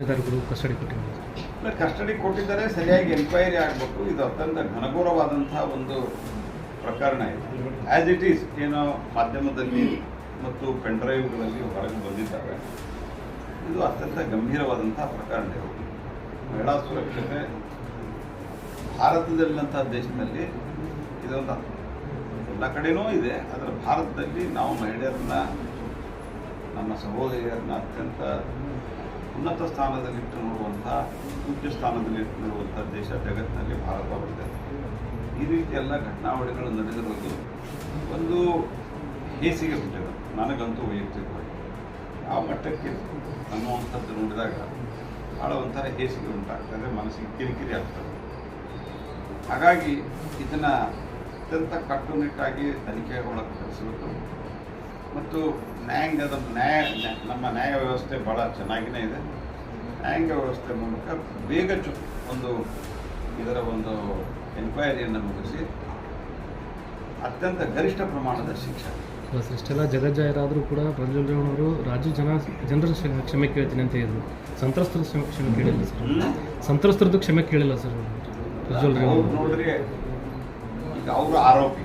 Custody custody ಕೊಟ್ಟಿದ್ದಾರೆ, ಸರಿಯಾಗಿ enquiry ಆಗಬೇಕು. ಇದು ಅತ್ಯಂತ ಘನಘೋರವಾದಂತಹ ಒಂದು ಪ್ರಕರಣ ಇದೆ. ಆ್ಯಸ್ ಇಟ್ ಈಸ್ ಏನೋ ಮಾಧ್ಯಮದಲ್ಲಿ ಮತ್ತು ಪೆನ್ಡ್ರೈವ್ಗಳಲ್ಲಿ ಹೊರಗೆ ಬಂದಿದ್ದಾವೆ ಇದು ಅತ್ಯಂತ ಗಂಭೀರವಾದಂತಹ ಪ್ರಕರಣ ಇದು. ಮಹಿಳಾ ಸುರಕ್ಷತೆ ಭಾರತದಲ್ಲಿನಂತಹ ದೇಶದಲ್ಲಿ ಇದೊಂದು ಎಲ್ಲ ಕಡೆಯೂ ಇದೆ, ಆದರೆ ಭಾರತದಲ್ಲಿ ನಾವು ಮಹಿಳೆಯರನ್ನ, ನಮ್ಮ ಸಹೋದರಿಯರನ್ನ ಅತ್ಯಂತ ಉನ್ನತ ಸ್ಥಾನದಲ್ಲಿಟ್ಟು ನೋಡುವಂಥ ಉಚ್ಚ ಸ್ಥಾನದಲ್ಲಿಟ್ಟು ನೋಡುವಂಥ ದೇಶ ಜಗತ್ತಿನಲ್ಲಿ ಭಾರತ ಒಂದೇ ಈ ರೀತಿ ಎಲ್ಲ ಘಟನಾವಳಿಗಳು ನಡೆದಿರೋದು ಒಂದು ಹೇಸಿಗೆ ಬಿಟ್ಟಿದೆ ನನಗಂತೂ ವೈಯಕ್ತಿಕವಾಗಿ. ಆ ಮಟ್ಟಕ್ಕೆ ಅನ್ನುವಂಥದ್ದು ನೋಡಿದಾಗ ಭಾಳ ಒಂಥರ ಹೇಸಿಗೆ ಉಂಟಾಗ್ತದೆ ಮನಸ್ಸಿಗೆ ಕಿರಿಕಿರಿ ಆಗ್ತದೆ. ಹಾಗಾಗಿ ಇದನ್ನು ಅತ್ಯಂತ ಕಟ್ಟುನಿಟ್ಟಾಗಿ ತನಿಖೆ ಒಳಗೆ ತರಿಸಬೇಕು. ಮತ್ತು ನ್ಯಾಯಾಂಗದ ನ್ಯಾಯ ನ್ಯಾ- ನಮ್ಮ ನ್ಯಾಯ ವ್ಯವಸ್ಥೆ ಭಾಳ ಚೆನ್ನಾಗಿಯೇ ಇದೆ. ನ್ಯಾಯಾಂಗ ವ್ಯವಸ್ಥೆ ಮೂಲಕ ಬೇಗ ಚು ಒಂದು ಇದರ ಒಂದು ಎನ್ಕ್ವೈರಿಯನ್ನು ಮುಗಿಸಿ ಅತ್ಯಂತ ಗರಿಷ್ಠ ಪ್ರಮಾಣದ ಶಿಕ್ಷೆ. ಬಸ್ ಇಷ್ಟೆಲ್ಲ ಜಗಜ್ಜಾಯರಾದರೂ ಕೂಡ ಪ್ರಜ್ವಲ್ ರೇವಣ್ಣವರು ರಾಜ್ಯ ಜನ ಜನರ ಕ್ಷ- ಕ್ಷಮೆ ಕೇಳ್ತೀನಿ ಅಂತ ಹೇಳಿದ್ರು. ಸಂತ್ರಸ್ತರ ಕ್ಷಮೆ ಕೇಳಿಲ್ಲ ಸರ್ ಸಂತ್ರಸ್ತರದ್ದು ಕ್ಷಮೆ ಕೇಳಿಲ್ಲ ಸರ್ ಪ್ರಜ್ವಲ್ ನೋಡ್ರಿ ಈಗ ಅವರು ಆರೋಪಿ.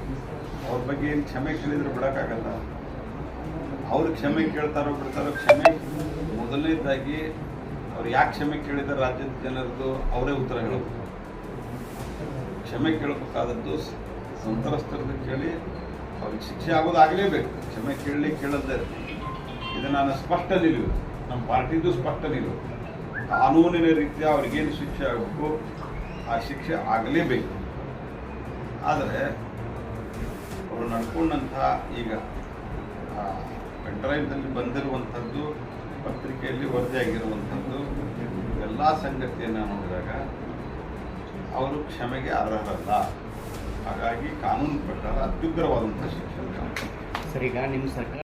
ಅವ್ರ ಬಗ್ಗೆ ಏನು ಕ್ಷಮೆ ಕೇಳಿದ್ರೆ ಬಿಡೋಕ್ಕಾಗಲ್ಲ. ಅವ್ರು ಕ್ಷಮೆ ಕೇಳ್ತಾರೋ ಬಿಡ್ತಾರೋ ಕ್ಷಮೆ ಮೊದಲನೇದಾಗಿ ಅವ್ರು ಯಾಕೆ ಕ್ಷಮೆ ಕೇಳಿದಾರೆ ರಾಜ್ಯದ ಜನರದ್ದು ಅವರೇ ಉತ್ತರ ಹೇಳಬೇಕು. ಕ್ಷಮೆ ಕೇಳಬೇಕಾದದ್ದು ಸಂತ್ರಸ್ತರದ್ದು ಕೇಳಿ ಅವ್ರಿಗೆ ಶಿಕ್ಷೆ ಆಗೋದಾಗಲೇಬೇಕು ಕ್ಷಮೆ ಕೇಳಲಿ ಕೇಳದ್ದೇ ಇದು ನಾನು ಸ್ಪಷ್ಟ ನಿಲುವು. ನಮ್ಮ ಪಾರ್ಟಿದು ಸ್ಪಷ್ಟ ನಿಲುವು. ಕಾನೂನಿನ ರೀತಿಯ ಅವ್ರಿಗೇನು ಶಿಕ್ಷೆ ಆಗಬೇಕು, ಆ ಶಿಕ್ಷೆ ಆಗಲೇಬೇಕು. ಆದರೆ ಅವರು ನಡ್ಕೊಂಡಂಥ ಈಗ ಪೆನ್ಡ್ರೈವ್ದಲ್ಲಿ ಬಂದಿರುವಂಥದ್ದು, ಪತ್ರಿಕೆಯಲ್ಲಿ ವರದಿಯಾಗಿರುವಂಥದ್ದು, ಎಲ್ಲ ಸಂಗತಿಯನ್ನು ನೋಡಿದಾಗ ಅವರು ಕ್ಷಮೆಗೆ ಅರ್ಹರಲ್ಲ. ಹಾಗಾಗಿ ಕಾನೂನು ಪ್ರಕಾರ ಅತ್ಯುಗ್ರವಾದಂಥ ಶಿಕ್ಷಣ. ಸರ್, ಈಗ ನಿಮ್ಮ ಸರ್ಕಾರ